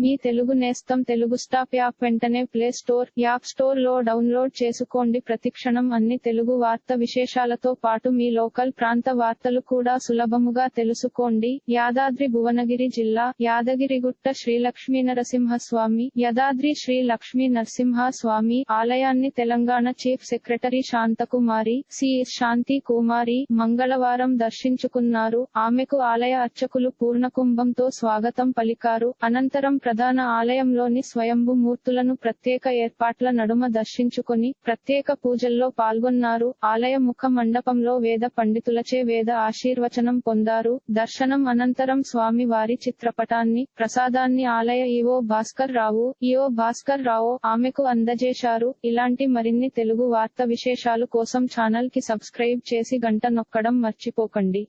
మీ తెలుగు నేస్తం Telugu stop app వెంటనే play store app స్టోర్లో డౌన్లోడ్ చేసుకోండి. ప్రతిక్షణం అన్ని తెలుగు వార్త విశేషాలతో పాటు మీ లోకల్ ప్రాంత వార్తలు కూడా సులభముగా తెలుసుకోండి. యాదాద్రి భువనగిరి జిల్లా యాదగిరిగుట్ట శ్రీ లక్ష్మీ నరసింహస్వామి యాదాద్రి శ్రీ లక్ష్మీ నరసింహస్వామి ఆలయాన్ని Telangana chief secretary Santhakumari C. Shanti Kumari మంగళవారం దర్శించుకున్నారు. ఆమెకు ఆలయ అర్చకులు పూర్ణకుంభంతో స్వాగతం పలికారు. అనంతరం ప్రధాన ఆలయంలోని స్వయంభు మూర్తులను ప్రత్యేక ఏర్పాట్ల నడుమ దర్శించుకొని ప్రత్యేక పూజల్లో పాల్గొన్నారు. ఆలయ ముఖ మండపంలో వేద పండితులచే వేద ఆశీర్వచనం పొందారు. దర్శనం అనంతరం స్వామి వారి చిత్రపటాన్ని ప్రసాదాన్ని ఆలయ ఈవో భాస్కర్ రావు ఈవో భాస్కర్ రావు ఆమెకు అందజేశారు. ఇలాంటి మరిన్ని తెలుగు వార్త విశేషాలు కోసం ఛానల్కి సబ్స్క్రైబ్ చేసి గంట నొక్కడం మర్చిపోకండి.